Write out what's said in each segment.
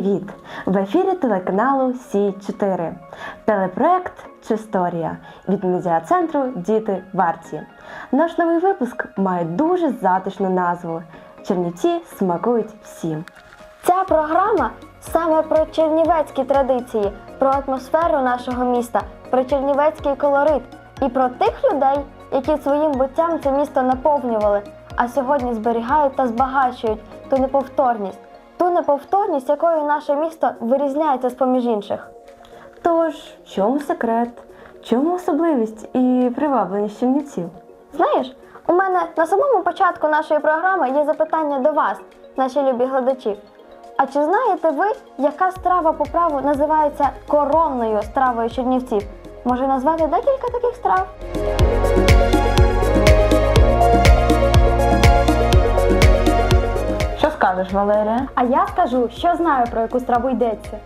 Привіт! В ефірі телеканалу Сі 4 Телепроект Чисторія від медіа-центру Діти варті. Наш новий випуск має дуже затишну назву Чернівці смакують всім. Ця програма саме про чернівецькі традиції, про атмосферу нашого міста, про чернівецький колорит і про тих людей, які своїм буттям це місто наповнювали, а сьогодні зберігають та збагачують ту неповторність, ту неповторність, якою наше місто вирізняється з поміж інших. Тож, чому секрет? Чому особливість і привабленість чернівців? Знаєш, у мене на самому початку нашої програми є запитання до вас, наші любі глядачі. А чи знаєте ви, яка страва по праву називається коронною стравою чернівців? Може назвати декілька таких страв? Скажеш, Валерія? А я скажу, що знаю про яку страву йдеться.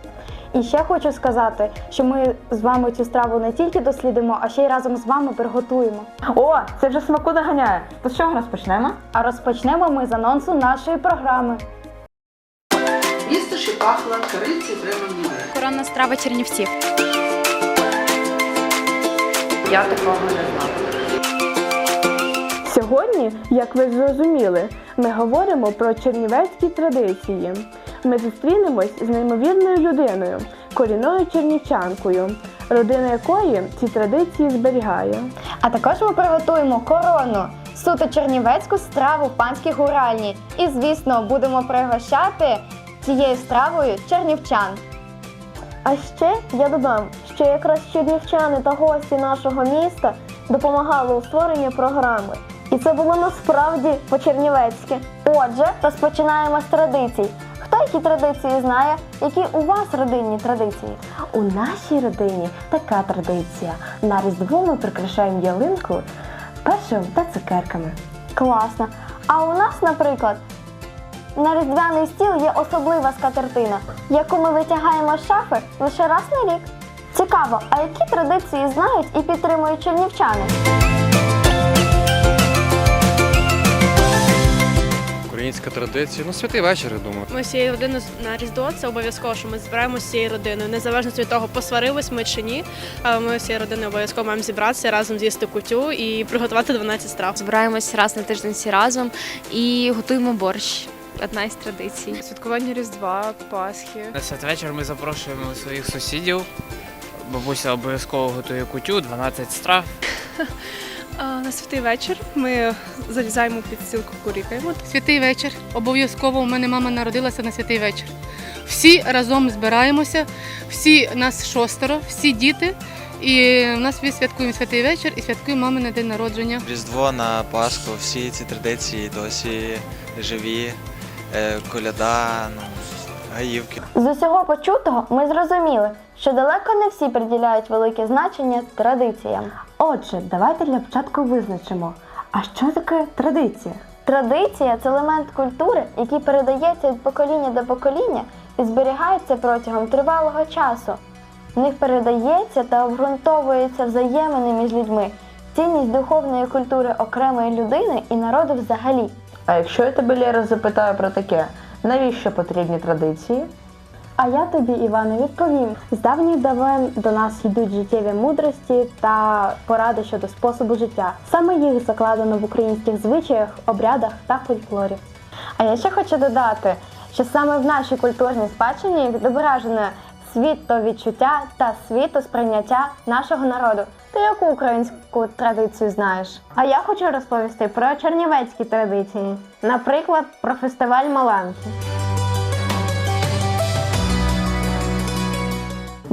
І ще хочу сказати, що ми з вами цю страву не тільки дослідимо, а ще й разом з вами приготуємо. О, це вже смаку наганяє. То з чого розпочнемо? А розпочнемо ми з анонсу нашої програми. Місто ще пахло кориці міри. Коронна страва чернівців. Я такого не знала. Сьогодні, як ви зрозуміли, ми говоримо про чернівецькі традиції. Ми зустрінемось з неймовірною людиною, корінною чернівчанкою, родина якої ці традиції зберігає. А також ми приготуємо корону, суто чернівецьку страву панській гуральні. І, звісно, будемо пригощати цією стравою чернівчан. А ще я додам, що якраз чернівчани та гості нашого міста допомагали у створенні програми. І це було насправді по-чернівецьки. Отже, розпочинаємо з традицій. Хто які традиції знає? Які у вас родинні традиції? У нашій родині така традиція. На Різдво ми прикрашаємо ялинку першим та цукерками. Класно. А у нас, наприклад, на різдвяний стіл є особлива скатертина, яку ми витягаємо з шафи лише раз на рік. Цікаво, а які традиції знають і підтримують чернівчани? Українська традиція, ну святий вечір, я думаю. Ми всією родиною на Різдво це обов'язково, що ми збираємося всією родиною. Незалежно від того, посварились ми чи ні. Але ми всією родиною обов'язково маємо зібратися разом з'їсти кутю і приготувати 12 страв. Збираємось раз на тиждень всі разом і готуємо борщ. Одна із традицій. Святкування Різдва, Пасхи. На святвечір ми запрошуємо своїх сусідів. Бабуся обов'язково готує кутю, 12 страв. На святий вечір ми залізаємо під стіл кукурікаємо. Святий вечір. Обов'язково у мене мама народилася на святий вечір. Всі разом збираємося, всі нас шостеро, всі діти. І в нас всі святкуємо святий вечір і святкуємо мами на день народження. Різдво на Пасху, всі ці традиції досі живі, Е, коляда, ну, гаївки. З усього почутого ми зрозуміли, що далеко не всі приділяють велике значення традиціям. Отже, давайте для початку визначимо, а що таке традиція? Традиція це елемент культури, який передається від покоління до покоління і зберігається протягом тривалого часу. В них передається та обґрунтовується взаємини між людьми, цінність духовної культури окремої людини і народу взагалі. А якщо я тебе, Лєра, запитаю про таке, навіщо потрібні традиції? А я тобі, Іване, відповім: з давніх давен до нас йдуть життєві мудрості та поради щодо способу життя. Саме їх закладено в українських звичаях, обрядах та фольклорі. А я ще хочу додати, що саме в нашій культурній спадщині відображено світовідчуття та світосприйняття нашого народу. Ти яку українську традицію знаєш? А я хочу розповісти про чернівецькі традиції, наприклад, про фестиваль Маланки.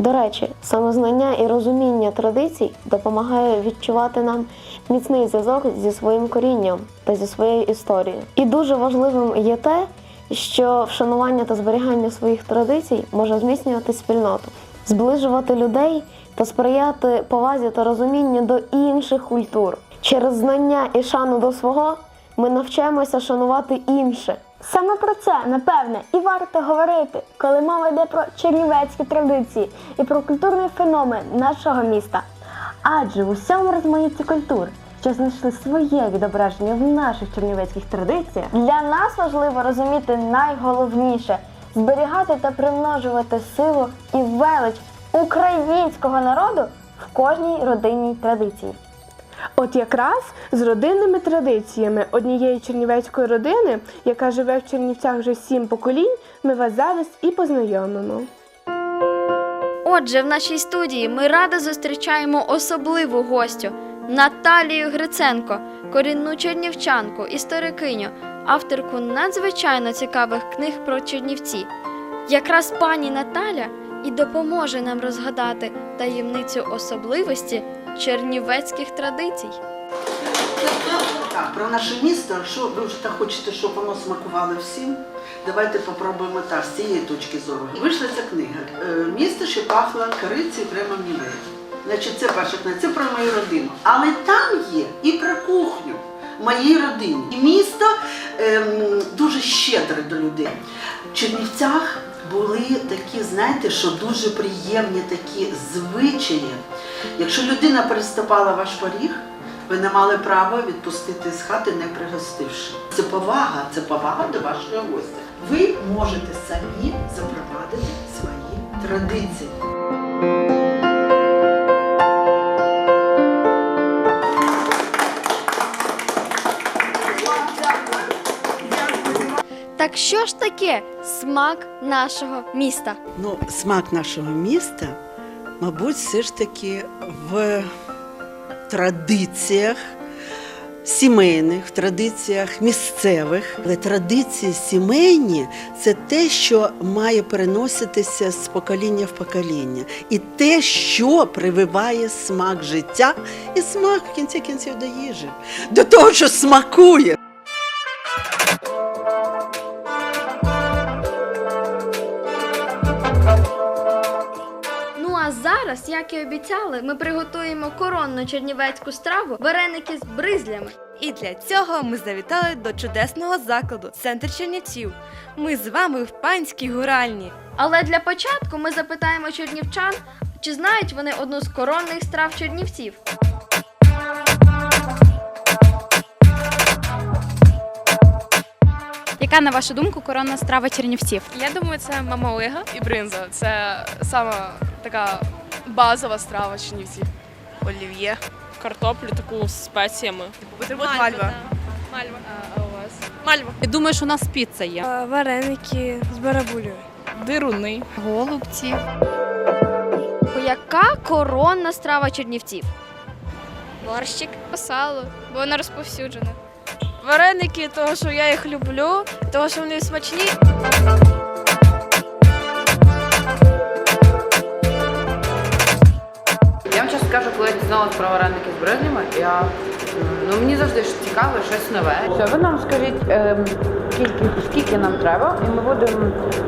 До речі, самознання і розуміння традицій допомагає відчувати нам міцний зв'язок зі своїм корінням та зі своєю історією. І дуже важливим є те, що вшанування та зберігання своїх традицій може зміцнювати спільноту, зближувати людей та сприяти повазі та розумінню до інших культур. Через знання і шану до свого ми навчаємося шанувати інше. Саме про це, напевне, і варто говорити, коли мова йде про чернівецькі традиції і про культурний феномен нашого міста. Адже в усьому розмаїтті культур, що знайшли своє відображення в наших чернівецьких традиціях, Для нас важливо розуміти найголовніше, зберігати та примножувати силу і велич українського народу в кожній родинній традиції. От якраз з родинними традиціями однієї чернівецької родини, яка живе в Чернівцях вже сім поколінь, ми вас зараз і познайомимо. Отже, в нашій студії ми радо зустрічаємо особливу гостю Наталію Гриценко, корінну чернівчанку, історикиню, авторку надзвичайно цікавих книг про Чернівці. Якраз пані Наталя і допоможе нам розгадати таємницю особливості чернівецьких традицій. Так, про наше місто, що ви вже так хочете, щоб воно смакувало всім. Давайте попробуємо так, з цієї точки зору. Вийшла ця книга. Е, Місто, що пахло корицею прямо в. Значить, це перша книга, це про мою родину. Але там є і про кухню моєї родини. І місто ем, дуже щедре до людей. В Чернівцях були такі, знаєте, що дуже приємні такі звичаї. Якщо людина переступала ваш поріг, ви не мали права відпустити з хати, не пригостивши. Це повага, це повага до вашого гостя. Ви можете самі запровадити свої традиції. Так що ж таке смак нашого міста? Ну, смак нашого міста, мабуть, все ж таки в традиціях сімейних, в традиціях місцевих. Але традиції сімейні це те, що має переноситися з покоління в покоління. І те, що прививає смак життя і смак в кінці кінців до їжі, до того, що смакує. Зараз, як і обіцяли, ми приготуємо коронну чернівецьку страву вареники з бризлями. І для цього ми завітали до чудесного закладу Центр Чернівців. Ми з вами в панській гуральні. Але для початку ми запитаємо чернівчан, чи знають вони одну з коронних страв чернівців. Яка, на вашу думку, коронна страва чернівців? Я думаю, це мамалига і бринза. Це сама така базова страва чернівців. Олів'є. Картоплю таку з спеціями. Бутерброд мальва. Мальва. А у вас? Мальва. Я думаю, що у нас піца є. Вареники з барабулею. Дируни. Голубці. Яка коронна страва чернівців? Борщик, сало, бо вона розповсюджена. Вареники, тому що я їх люблю, тому що вони смачні. Я кажу, коли я дізналась про вареники з бризнями, я ну мені завжди ж цікаво щось нове. Все, ви нам скажіть, ем, скільки, скільки нам треба, і ми будемо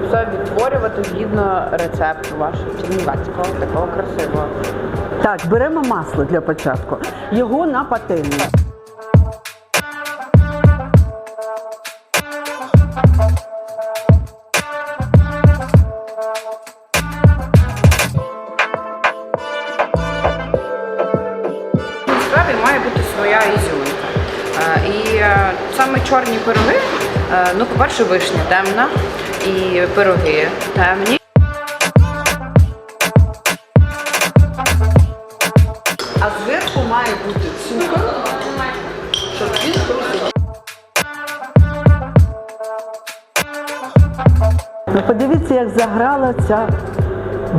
все відтворювати згідно рецепту вашого чернівецького, такого красивого. Так, беремо масло для початку. Його на пательню. Чорні пироги, е, ну, по-перше, вишня темна, і пироги темні. А зверху має бути цукор, щоб він хрустів. Ну, подивіться, як заграла ця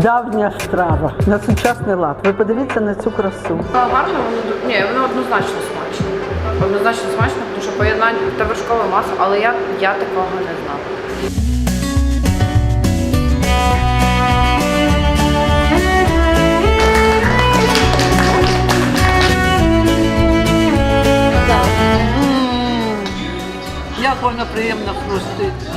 давня страва на сучасний лад. Ви подивіться на цю красу. Гарно, воно ні, воно однозначно смачне. Однозначно смачно, тому що поєднання та вершкове масло, але я, я такого не знала. Як воно приємно хрустить.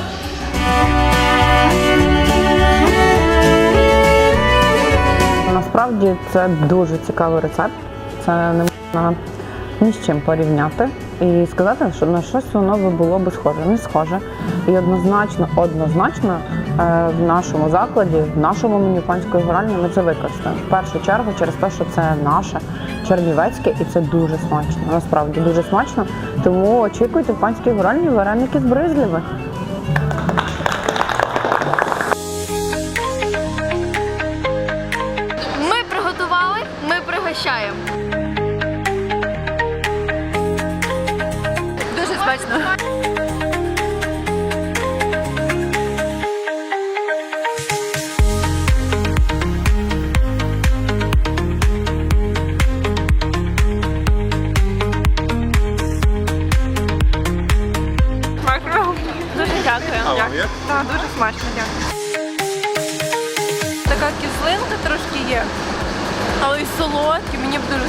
Насправді це дуже цікавий рецепт. Це не можна ні з чим порівняти. І сказати, що на щось воно би було би схоже. Не схоже. І однозначно, однозначно е, в нашому закладі, в нашому меню панської гуральні ми це використаємо. В першу чергу через те, що це наше чернівецьке і це дуже смачно. Насправді дуже смачно. Тому очікуйте в панській гуральні вареники з бризлями.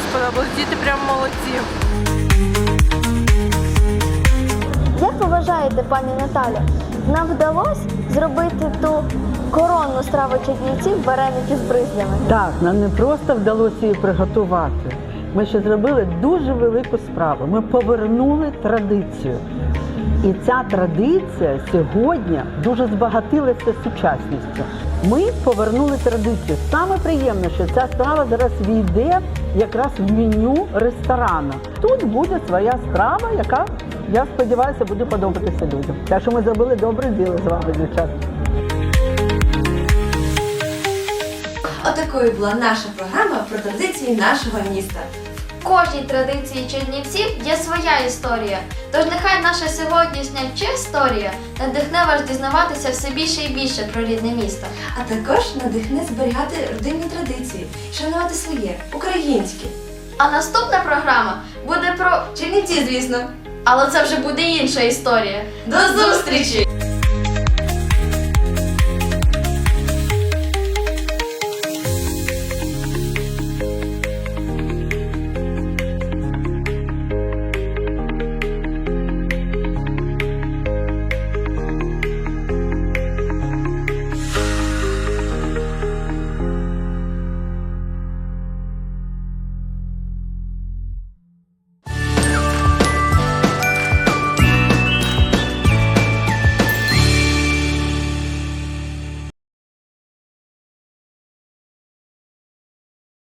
Сподобалось. Діти прям молодці. Як ви вважаєте, пані Наталя, нам вдалося зробити ту коронну страву чернівців вареники з бризлями? Так, нам не просто вдалося її приготувати. Ми ще зробили дуже велику справу. Ми повернули традицію. І ця традиція сьогодні дуже збагатилася сучасністю. Ми повернули традицію. Саме приємне, що ця страва зараз війде якраз в меню ресторану. Тут буде своя страва, яка, я сподіваюся, буде подобатися людям. Так що ми зробили добре діло з вами, дівчата. Отакою була наша програма про традиції нашого міста. Кожній традиції чернівців є своя історія. Тож нехай наша сьогоднішня історія надихне вас дізнаватися все більше і більше про рідне місто. А також надихне зберігати родинні традиції, шанувати своє, українське. А наступна програма буде про Чернівці, звісно. але це вже буде інша історія. До зустрічі!